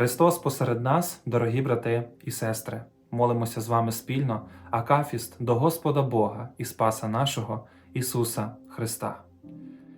Христос посеред нас, дорогі брати і сестри, молимося з вами спільно, акафіст до Господа Бога і Спаса нашого Ісуса Христа.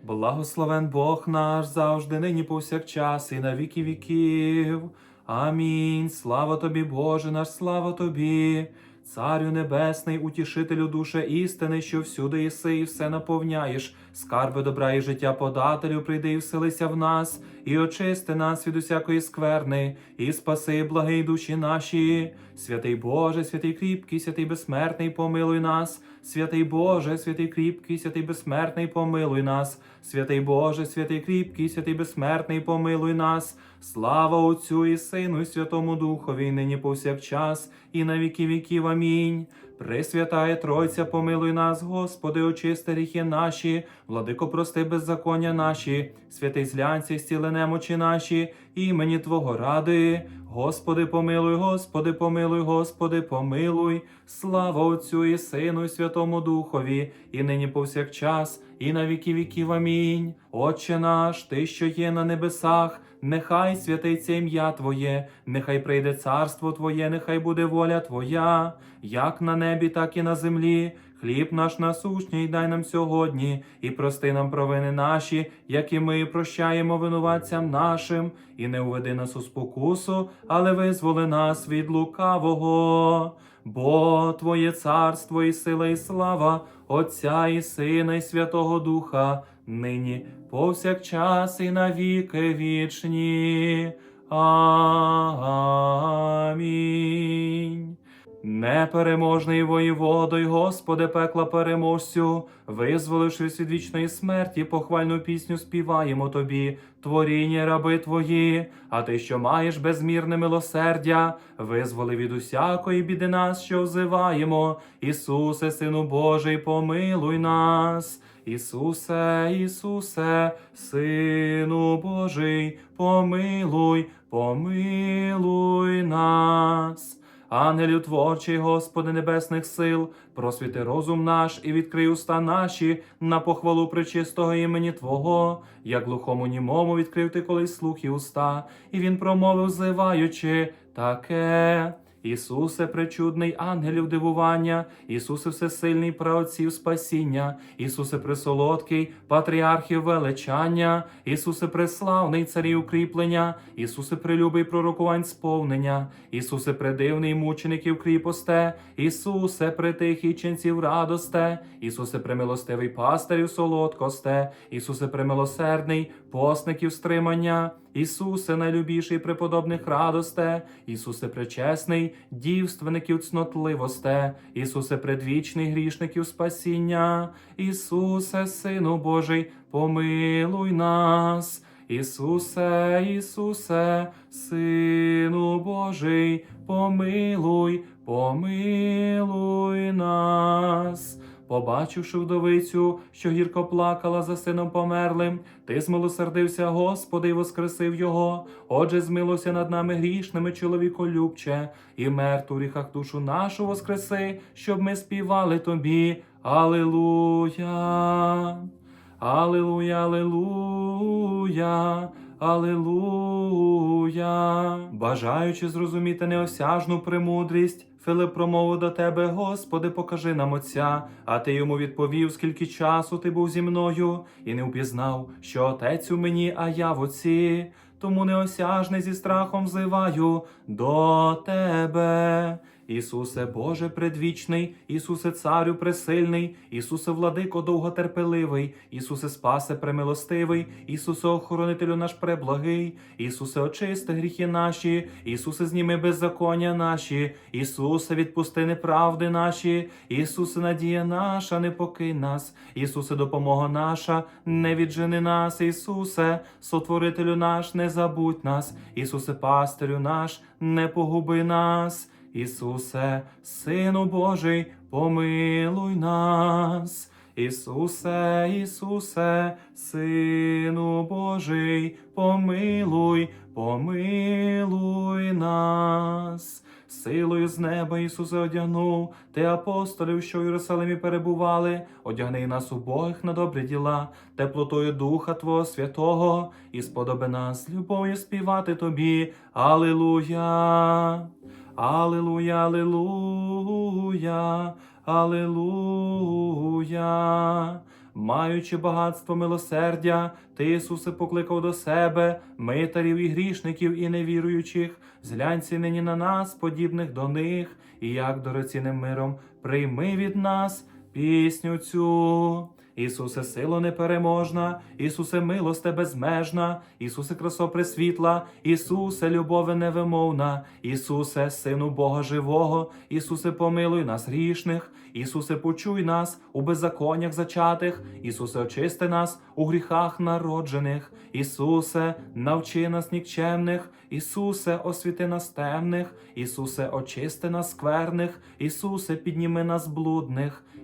Благословен Бог наш завжди, нині повсякчас і на віки віків. Амінь. Слава тобі, Боже наш, слава тобі, Царю Небесний, утішителю душе істини, що всюди єси і все наповняєш, скарби добра і життя подателю, прийди і вселися в нас, і очисти нас від усякої скверни, і спаси благий душі наші. Святий Боже, святий кріпкий, святий безсмертний, помилуй нас. Святий Боже, святий кріпкий, святий безсмертний, помилуй нас. Святий Боже, святий кріпкий, святий безсмертний, помилуй нас. Слава Отцю і Сину, і Святому Духові, нині повсякчас, і на віки віків. Амінь. Пресвятає Тройця, помилуй нас, Господи, очисти гріхи наші, владико, прости беззаконня наші, святий злянці, стіли немочі наші, імені Твого ради. Господи, помилуй, Господи, помилуй, Господи, помилуй, слава Отцю і Сину, і Святому Духові, і нині повсякчас, і на віки віків. Амінь. Отче наш, Ти, що є на небесах, нехай святиться ім'я Твоє, нехай прийде царство Твоє, нехай буде воля Твоя, як на небі, так і на землі. Хліб наш насущний дай нам сьогодні, і прости нам провини наші, як і ми прощаємо винуватцям нашим, і не уведи нас у спокусу, але визволи нас від лукавого. Бо Твоє царство і сила, і слава, Отця і Сина, і Святого Духа, нині повсякчас і на віки вічні. Амінь. Непереможний воєводой, Господи, пекла переможцю, визволившись від вічної смерті, похвальну пісню співаємо Тобі, творіння раби Твої, а Ти, що маєш безмірне милосердя, визволи від усякої біди нас, що взиваємо. Ісусе, Сину Божий, помилуй нас. Ісусе, Ісусе, Сину Божий, помилуй, помилуй нас. Ангелю творчий, Господи Небесних сил, просвіти розум наш і відкрий уста наші на похвалу пречистого імені Твого, як глухому німому відкрив ти колись слух і уста, і він промовив, зиваючи таке. Ісусе, пречудний ангелів дивування, Ісусе всесильний праотців спасіння, Ісусе пресолодкий, патріархів величання, Ісусе преславний царі укріплення, Ісусе прилюбий пророкувань сповнення, Ісусе предивний мучеників кріпосте, Ісусе притихий ченців радосте, Ісусе премилостивий пастирів солодкосте, Ісусе премилосердний, постників стримання. Ісусе, найлюбіший преподобних радосте, Ісусе пречесний, дівственників цнотливосте, Ісусе предвічний грішників спасіння, Ісусе, Сину Божий, помилуй нас. Ісусе, Ісусе, Сину Божий, помилуй, помилуй нас. Побачивши вдовицю, що гірко плакала за сином померлим, ти змилосердився, Господи, і воскресив його. Отже, змилося над нами грішними, чоловіколюбче, і мертву в гріхах душу нашу воскреси, щоб ми співали тобі. Алилуя. Алилуя, алилуя, алилуя. Бажаючи зрозуміти неосяжну премудрість, Филип промовив до тебе, Господи, покажи нам Отця, а ти йому відповів, скільки часу ти був зі мною, і не впізнав, що Отець у мені, а я в Отці. Тому неосяжний зі страхом взиваю до тебе. Ісусе Боже предвічний, Ісусе Царю пресильний, Ісусе владико довготерпеливий, Ісусе Спасе премилостивий, Ісусе охоронителю наш преблагий, Ісусе очисти гріхи наші, Ісусе зніми беззаконня наші, Ісусе відпусти неправди наші, Ісусе надія наша, не покинь нас, Ісусе допомога наша, не віджени нас, Ісусе, сотворителю наш, не забудь нас, Ісусе пастирю наш, не погуби нас. Ісусе, Сину Божий, помилуй нас. Ісусе, Ісусе, Сину Божий, помилуй, помилуй нас. силою з неба Ісусе одягнув, ти апостолів, що в Єрусалимі перебували, одягни нас убогих на добрі діла, теплотою Духа Твого Святого, і сподоби нас любов'ю співати Тобі. Алілуя! Алілуя, алілуя, алілуя. Маючи багатство милосердя, ти, Ісусе, покликав до себе митарів і грішників і невіруючих, зглянься нині на нас, подібних до них, і як дорогоцінним миром прийми від нас пісню цю. Ісусе, сило непереможна, Ісусе, милосте безмежна, Ісусе, красо пресвітла, Ісусе, любове невимовна, Ісусе, Сину Бога живого, Ісусе, помилуй нас грішних, Ісусе, почуй нас у беззаконнях зачатих, Ісусе, очисти нас у гріхах народжених, Ісусе, навчи нас нікчемних, Ісусе, освіти нас темних, Ісусе, очисти нас скверних, Ісусе, підніми нас блудних,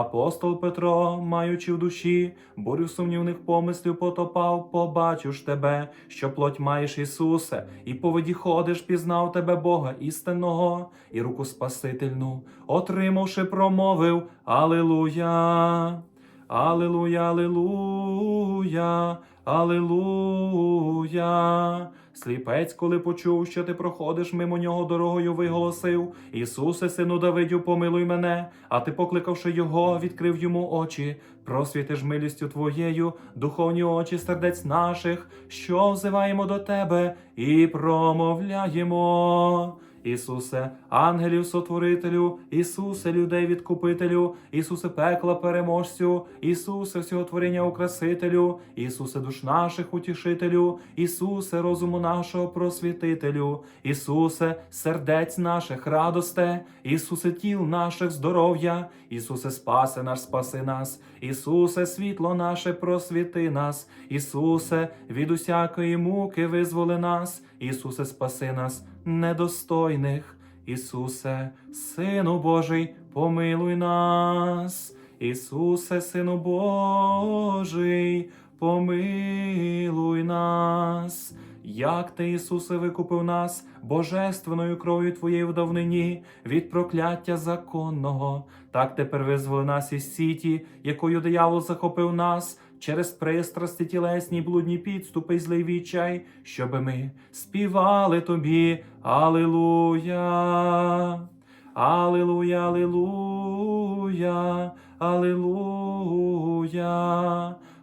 Апостол Петро, маючи в душі, бурю сумнівних помислів потопав, побачив ж тебе, що плоть маєш Ісусе, і по воді ходиш, пізнав тебе Бога істинного, і руку Спасительну, отримавши, промовив Алилуя. Алилуя, алилуя, алилуя. Сліпець, коли почув, що ти проходиш мимо нього дорогою, виголосив Ісусе, сину Давидю, помилуй мене, а ти, покликавши його, відкрив йому очі, просвіти ж милістю твоєю, духовні очі сердець наших, що взиваємо до тебе і промовляємо. Ісусе, ангелів сотворителю, Ісусе, людей відкупителю, Ісусе, пекла переможцю, Ісусе, всього творіння украсителю, Ісусе, душ наших утішителю, Ісусе, розуму нашого просвітителю, Ісусе, сердець наших радосте, Ісусе, тіл наших здоров'я, Ісусе, спаси наш, спаси нас, Ісусе, світло наше просвіти нас, Ісусе, від усякої муки визволи нас, Ісусе, спаси нас, недостойних. Ісусе, Сину Божий, помилуй нас, Ісусе, Сину Божий, помилуй нас. Як ти, Ісусе, викупив нас божественною кров'ю Твоєї в давнині від прокляття законного, так тепер визволи нас із сіті, якою диявол захопив нас через пристрасті тілесні блудні підступи й злий відчай, щоби ми співали Тобі. Алілуя. Алілуя, алілуя, алілуя.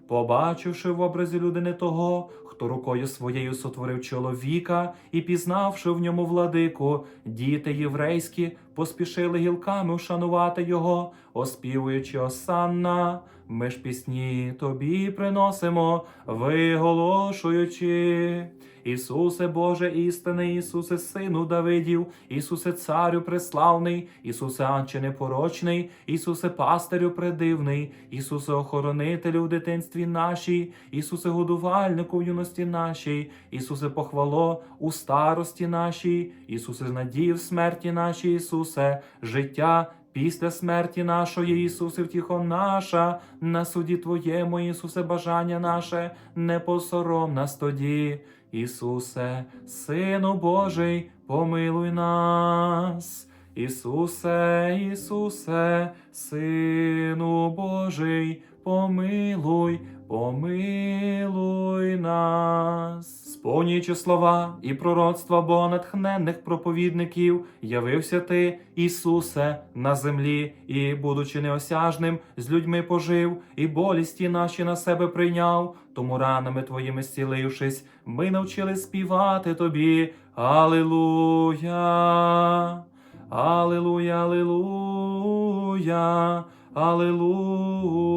Побачивши в образі людини того, хто рукою своєю сотворив чоловіка і пізнавши в ньому владику, діти єврейські поспішили гілками вшанувати його, оспівуючи осанна. Ми ж пісні тобі приносимо, виголошуючи. Ісусе Боже істини, Ісусе, Сину Давидів, Ісусе Царю преславний, Ісусе Анче непорочний, Ісусе пастирю предивний, Ісусе охоронителю в дитинстві нашій, Ісусе годувальнику в юності нашій, Ісусе похвало у старості нашій, Ісусе надії в смерті нашій, Ісусе, життя. Після смерті нашої, Ісусе, втіхо наша, на суді Твоєму, Ісусе, бажання наше, не посором нас тоді. Ісусе, Сину Божий, помилуй нас. Ісусе, Ісусе, Сину Божий, помилуй, помилуй нас. Сповнюючи слова і пророцтва богонатхненних проповідників, явився ти, Ісусе, на землі, і, будучи неосяжним, з людьми пожив, і болісті наші на себе прийняв, тому ранами твоїми зцілившись, ми навчили співати тобі. Алілуя! Алілуя, алілуя, алілуя.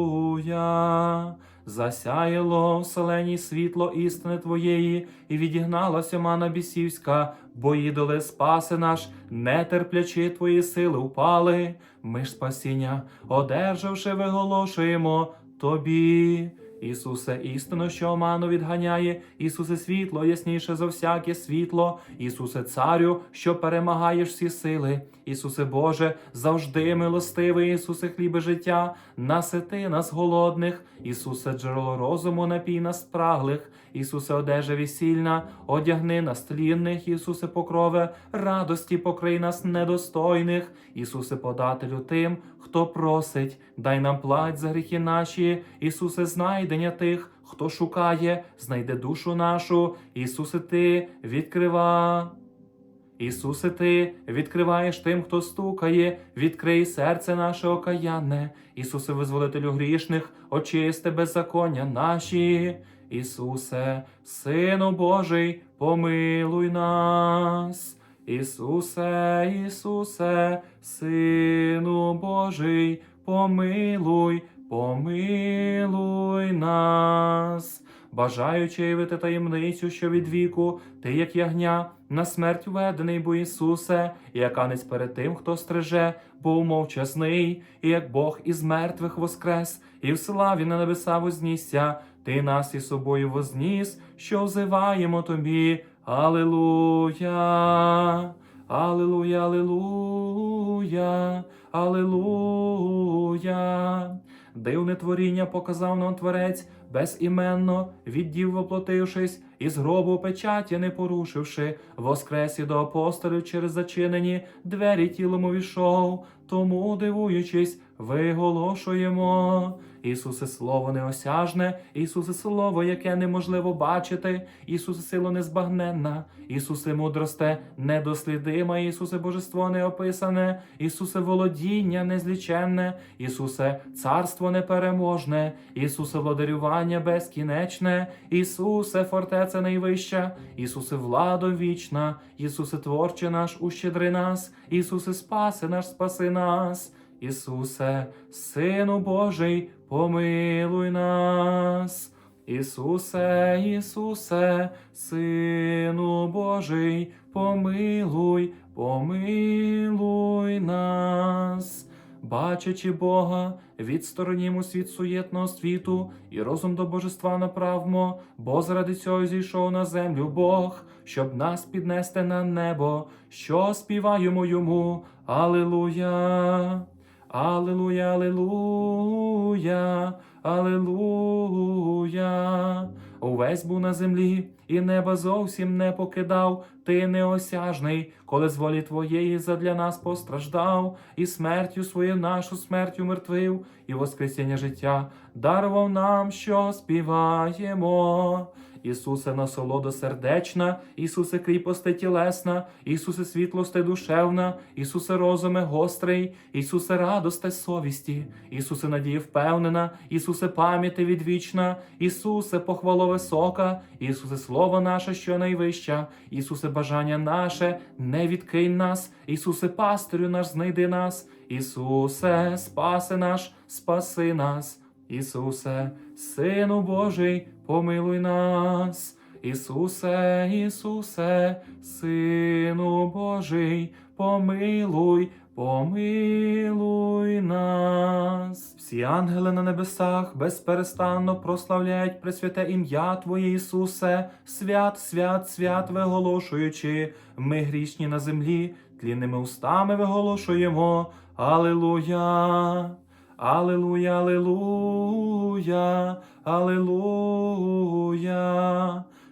Засяяло вселеній світло істини Твоєї, і відігналася мана бісівська, бо ідоли спаси наш, не терплячи Твої сили впали. Ми ж спасіння, одержавши, виголошуємо Тобі. Ісусе, істину, що оману відганяє, Ісусе, світло ясніше за всяке світло, Ісусе, царю, що перемагаєш всі сили, Ісусе Боже, завжди милостивий, Ісусе, хлібе життя, насити нас голодних, Ісусе, джерело розуму, напій нас спраглих, Ісусе, одежа весільна, одягни нас тлінних, Ісусе, покрове, радості покрий нас недостойних, Ісусе, подателю тим, хто просить, дай нам плать за гріхи наші, Ісусе, знайдення тих, хто шукає, знайде душу нашу, Ісусе, Ти відкрива. Ісусе, Ти відкриваєш тим, хто стукає, відкрий серце наше окаянне, Ісусе, визволителю грішних, очисти беззаконня наші. Ісусе, Сину Божий, помилуй нас. Ісусе, Ісусе, Сину Божий, помилуй, помилуй нас. Бажаючи явити таємницю, що від віку, ти, як ягня, на смерть введений, бо Ісусе, і як перед тим, хто стриже, був мовчасний, і як Бог із мертвих воскрес, і в славі на небеса вознісся, ти нас із собою возніс, що взиваємо тобі. Алилуя, Алилуя, Алилуя, Алилуя. Дивне творіння показав нам творець безіменно, віддів воплотившись, із гробу печаті не порушивши, воскресі до апостолів через зачинені двері тілом увійшов, тому, дивуючись, виголошуємо. Ісусе Слово неосяжне, Ісусе Слово, яке неможливо бачити, Ісусе сила незбагненна, Ісусе мудросте недослідима, Ісусе Божество неописане, Ісусе володіння незліченне, Ісусе царство непереможне, Ісусе владарювання безкінечне, Ісусе фортеця найвища, Ісусе владо вічна, Ісусе творче наш, ущедри нас, Ісусе спаси наш, спаси нас. Ісусе, Сину Божий, помилуй нас. Ісусе, Ісусе, Сину Божий, помилуй, помилуй нас. Бачачи Бога, відсторонімось від суєтного світу і розум до божества направмо, бо заради цього зійшов на землю Бог, щоб нас піднести на небо, що співаємо йому. Алилуя. Алилуя, алилуя, алилуя. Увесь був на землі, і неба зовсім не покидав, ти неосяжний, коли з волі твоєї задля нас постраждав, і смертю свою нашу смертю мертвив, і воскресіння життя дарував нам, що співаємо. Ісусе, насолода сердечна, Ісусе, кріпосте тілесна, Ісусе, світлосте душевна, Ісусе, розуме гострий, Ісусе, радосте совісті, Ісусе, надія впевнена, Ісусе, пам'яти відвічна, Ісусе, похвало висока, Ісусе, слово наше, що найвища, Ісусе, бажання наше, не відкинь нас, Ісусе, пастирю наш, знайди нас, Ісусе, спаси наш, спаси нас. Ісусе, Сину Божий, помилуй нас. Ісусе, Ісусе, Сину Божий, помилуй, помилуй нас. Всі ангели на небесах безперестанно прославляють Пресвяте ім'я Твоє, Ісусе, свят, свят, свят, виголошуючи, ми грішні на землі, тлінними устами виголошуємо. Алилуя. Алилуя, алилуя, алилуя.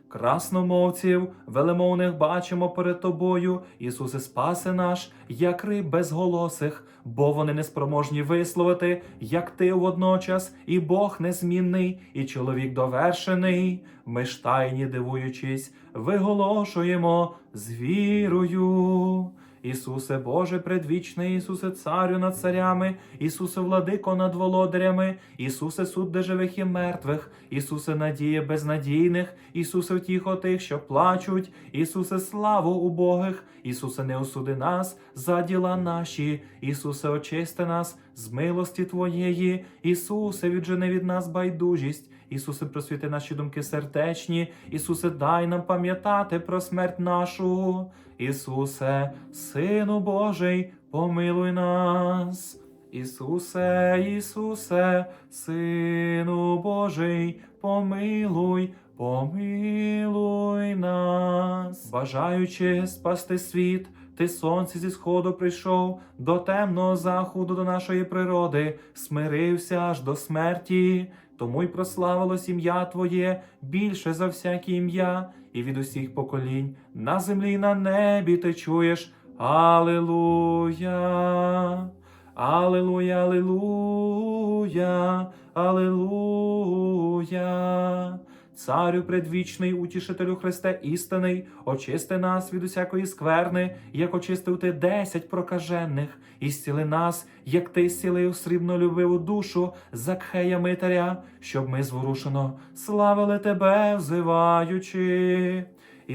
Красномовців, велемовних бачимо перед тобою, Ісусе, спаси наш, як риб безголосих, бо вони неспроможні висловити, як ти водночас, і Бог незмінний, і чоловік довершений. Ми ж тайні, дивуючись, виголошуємо з вірою. Ісусе Боже предвічний, Ісусе Царю над царями, Ісусе владико над володарями, Ісусе суд де живих і мертвих, Ісусе надія безнадійних, Ісусе втіхо тих, що плачуть, Ісусе славу убогих, Ісусе не осуди нас за діла наші, Ісусе очисти нас з милості Твоєї, Ісусе віджени від нас байдужість. Ісусе, просвіти наші думки сердечні, Ісусе, дай нам пам'ятати про смерть нашу. Ісусе, Сину Божий, помилуй нас. Ісусе, Ісусе, Сину Божий, помилуй, помилуй нас. Бажаючи спасти світ, ти сонце зі сходу прийшов, до темного заходу до нашої природи, смирився аж до смерті. Тому й прославилось ім'я Твоє більше за всяке ім'я, і від усіх поколінь на землі і на небі ти чуєш. Аллилуйя, Аллилуйя, Аллилуйя, Алилуя. Царю предвічний, утішителю Христе істинний, очисти нас від усякої скверни, як очистив ти десять прокажених, і зціли нас, як ти зцілив срібнолюбиву душу Закхея Митаря, щоб ми зворушено славили тебе, взиваючи.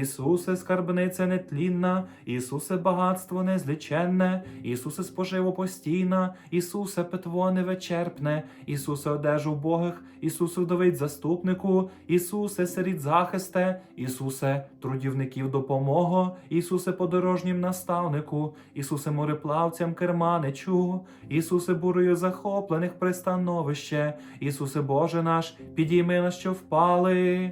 Ісусе, скарбниця нетлінна, Ісусе, багатство незліченне, Ісусе, споживо постійна, Ісусе, питво невичерпне, Ісусе, одежу вбогих, Ісусе, вдовить заступнику, Ісусе, сиріт захисте, Ісусе, трудівників допомого, Ісусе, подорожнім наставнику, Ісусе, мореплавцям керманичу, Ісусе, бурою захоплених пристановище, Ісусе, Боже наш, підійми нас, що впали.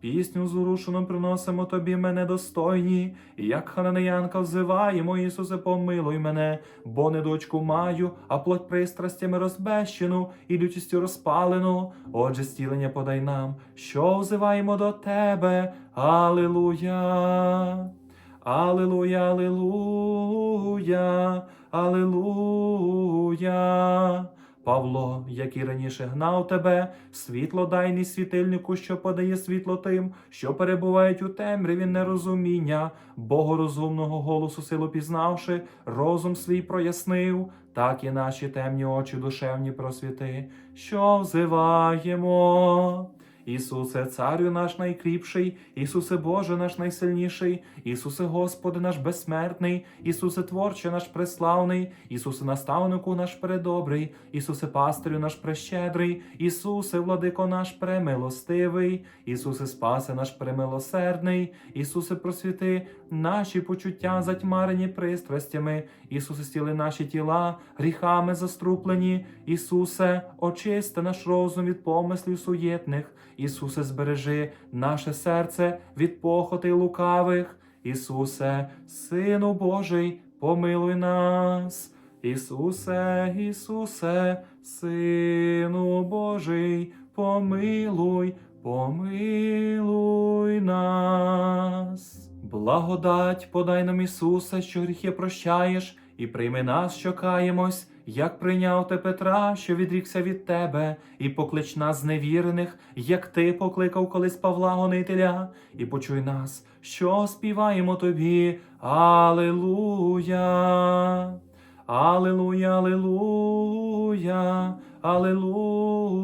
Пісню зрушену приносимо тобі мене достойні, як ханаneянка взиваємо, Ісусе, помилуй мене, бо не дочку маю, а плоть пристрастями розбещену і лютістю розпалену. Отже, стілення подай нам, що взиваємо до тебе. Алилуя. Алилуя, алилуя, алилуя. Павло, який раніше гнав тебе, світло дайний світильнику, що подає світло тим, що перебувають у темряві нерозуміння, богорозумного голосу силу пізнавши, розум свій прояснив, так і наші темні очі душевні просвіти, що взиваємо. Ісусе, Царю наш найкріпший, Ісусе Боже наш найсильніший, Ісусе Господи наш безсмертний, Ісусе Творче наш преславний, Ісусе наставнику наш предобрий, Ісусе пастирю наш прещедрий, Ісусе, владико наш премилостивий, Ісусе Спасе наш премилосердний, Ісусе просвіти наші почуття затьмарені пристрастями, Ісусе стіли наші тіла, гріхами заструплені, Ісусе, очисти наш розум від помислів суєтних. Ісусе, збережи наше серце від похоти лукавих. Ісусе, Сину Божий, помилуй нас. Ісусе, Ісусе, Сину Божий, помилуй, помилуй нас. Благодать подай нам, Ісусе, що гріхи прощаєш, і прийми нас, що каємось, як прийняв ти Петра, що відрікся від тебе, і поклич нас зневірених, як ти покликав колись Павла гонителя, і почуй нас, що співаємо тобі. Алилуя. Алилуя, алилуя, алилуя.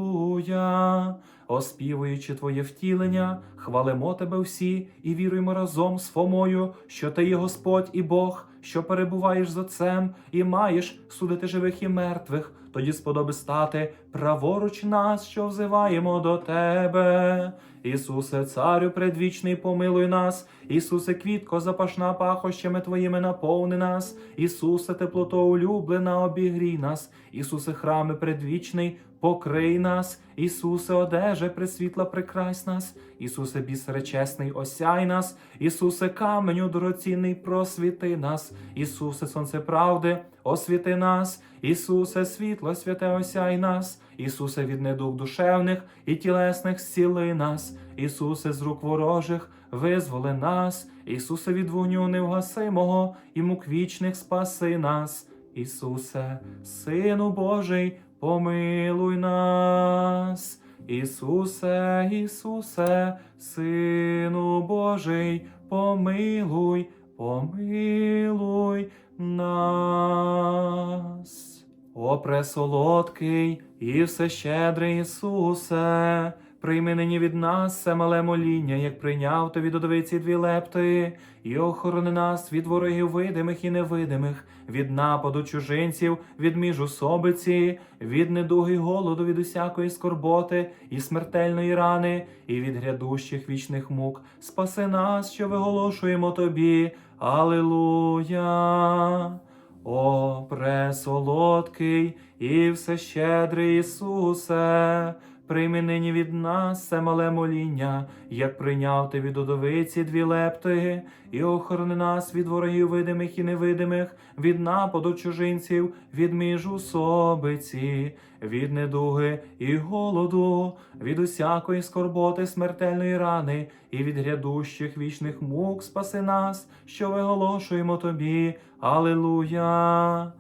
Оспівуючи Твоє втілення, хвалимо Тебе всі і віруємо разом з Фомою, що Ти є Господь і Бог, що перебуваєш з Отцем і маєш судити живих і мертвих. Тоді сподоби стати праворуч нас, що взиваємо до Тебе. Ісусе, Царю предвічний, помилуй нас, Ісусе, квітко запашна пахощами Твоїми наповни нас, Ісусе, теплото улюблена, обігрій нас, Ісусе, храми предвічний, покрий нас, Ісусе, одеже пресвітла, прикрась нас, Ісусе, бісере чесний, осяй нас, Ісусе, каменю дорогоцінний, просвіти нас, Ісусе, сонце правди, освіти нас, Ісусе, світло, святе, осяй нас, Ісусе, від недуг душевних і тілесних зціли нас, Ісусе, з рук ворожих, визволи нас, Ісусе, від вогню невгасимого і мук вічних спаси нас, Ісусе, Сину Божий, помилуй нас. Ісусе, Ісусе, Сину Божий, помилуй, помилуй нас. О, пресолодкий і всещедрий Ісусе, Прийми нині від нас це мале моління, як прийняв ти від одовиці дві лепти, і охорони нас від ворогів видимих і невидимих, від нападу чужинців, від міжусобиці, від недуги голоду, від усякої скорботи і смертельної рани, і від грядущих вічних мук. Спаси нас, що виголошуємо тобі. Алилуя! О, пресолодкий і всещедрий Ісусе, прийми нині від нас це мале моління, як прийняв ти від удовиці дві лепти, і охорони нас від ворогів видимих і невидимих, від нападу чужинців, від міжусобиці, від недуги і голоду, від усякої скорботи смертельної рани, і від грядущих вічних мук спаси нас, що виголошуємо тобі. Алилуя!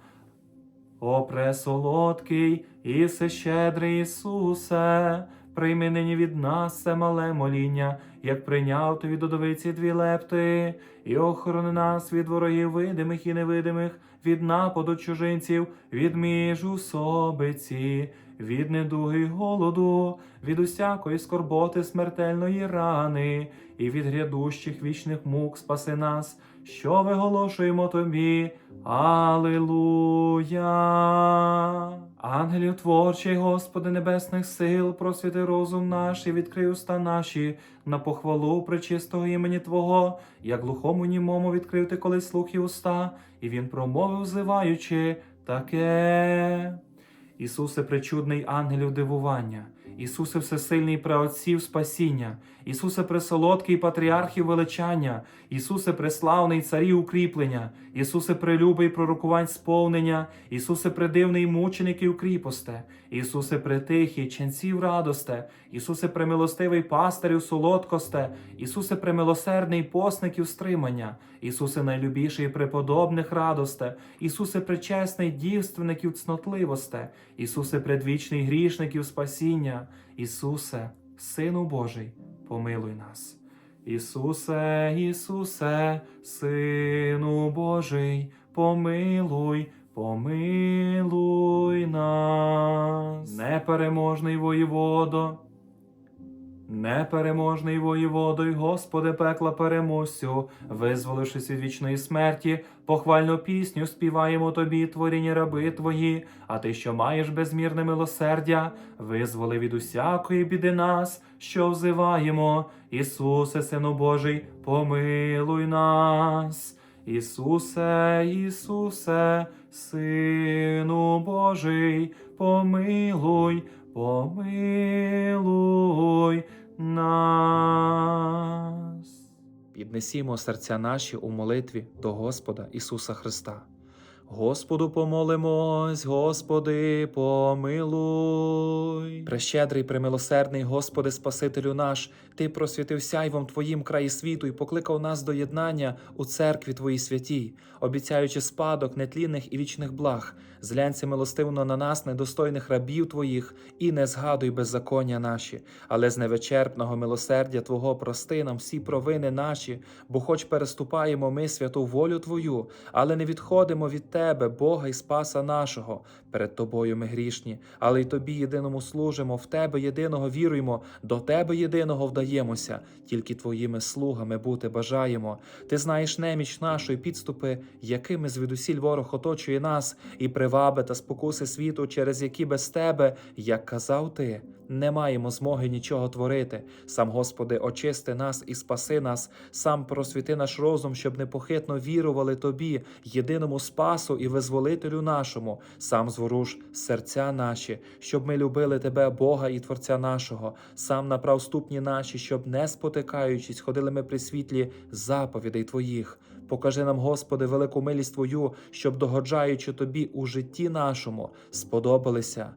О, пресолодкий і всещедрий Ісусе, прийми нині від нас це мале моління, як прийняв ти від удовиці дві лепти, і охорони нас від ворогів видимих і невидимих, від нападу чужинців, від міжусобиці, від недуги голоду, від усякої скорботи смертельної рани, і від грядущих вічних мук спаси нас, що виголошуємо тобі. Алилуя! Ангелів творчий, Господи Небесних сил, просвіти розум наш і відкрий уста наші на похвалу пречистого імені Твого, як глухому німому відкрив ти колись слух і уста, і він промовив, зиваючи таке. Ісусе, причудний ангелів дивування, Ісусе, всесильний праотців спасіння, Ісусе, пресолодкий патріархів величання, Ісусе, преславний царів укріплення, Ісусе, прелюбий пророкувань сповнення, Ісусе, предивний мучеників кріпосте, Ісусе, притихий ченців радосте, Ісусе, премилостивий пастирів солодкосте, Ісусе, премилосердний посників стримання, Ісусе, найлюбіший преподобних радосте, Ісусе, причесний дівственників цнотливосте, Ісусе, предвічний грішників спасіння, Ісусе, Сину Божий, помилуй нас. Ісусе, Ісусе, Сину Божий, помилуй, помилуй нас. Непереможний воєводо, Непереможний воєводо й Господи пекла переможцю, визволившись від вічної смерті, похвальну пісню співаємо тобі, творінні раби твої, а ти, що маєш безмірне милосердя, визволи від усякої біди нас, що взиваємо. Ісусе, Сину Божий, помилуй нас. Ісусе, Ісусе, Сину Божий, помилуй, помилуй нас. Піднесімо серця наші у молитві до Господа Ісуса Христа. Господу помолимось, Господи, помилуй. Прещедрий, премилосердний, Господи, Спасителю наш, Ти просвітив сяйвом Твоїм краї світу і покликав нас до єднання у церкві Твоїй святій, обіцяючи спадок нетлінних і вічних благ, зглянься милостивно на нас, недостойних рабів Твоїх, і не згадуй беззаконня наші, але з невичерпного милосердя Твого прости нам всі провини наші, бо хоч переступаємо ми святу волю Твою, але не відходимо від Тебе, Бога і Спаса нашого. Перед Тобою ми грішні, але й Тобі єдиному служимо, в Тебе єдиного віруємо, до Тебе єдиного вдаємося, тільки Твоїми слугами бути бажаємо. Ти знаєш неміч нашу і підступи, якими звідусіль ворог оточує нас, і приваби та спокуси світу, через які без Тебе, як казав Ти, не маємо змоги нічого творити. Сам, Господи, очисти нас і спаси нас, сам просвіти наш розум, щоб непохитно вірували Тобі, єдиному спасу і визволителю нашому, сам зворуш серця наші, щоб ми любили Тебе, Бога і Творця нашого, сам направ ступні наші, щоб не спотикаючись, ходили ми при світлі заповідей Твоїх. Покажи нам, Господи, велику милість Твою, щоб, догоджаючи Тобі у житті нашому, сподобалися.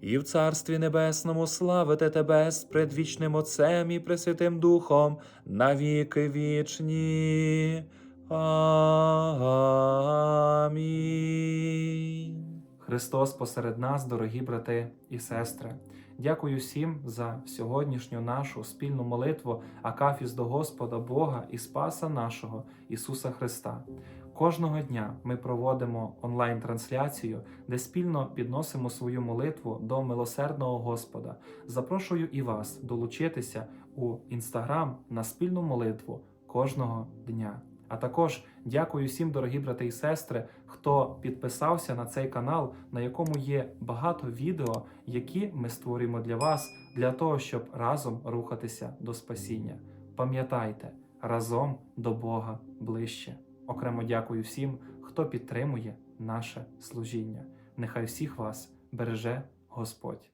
І в Царстві Небесному славити Тебе з предвічним Отцем і Пресвятим Духом на віки вічні. Амінь. Христос посеред нас, дорогі брати і сестри. Дякую всім за сьогоднішню нашу спільну молитву Акафіс до Господа Бога і Спаса нашого Ісуса Христа. Кожного дня ми проводимо онлайн-трансляцію, де спільно підносимо свою молитву до милосердного Господа. Запрошую і вас долучитися у інстаграм на спільну молитву кожного дня. А також дякую всім, дорогі брати і сестри, хто підписався на цей канал, на якому є багато відео, які ми створюємо для вас, для того, щоб разом рухатися до спасіння. Пам'ятайте, разом до Бога ближче. Окремо дякую всім, хто підтримує наше служіння. Нехай всіх вас береже Господь.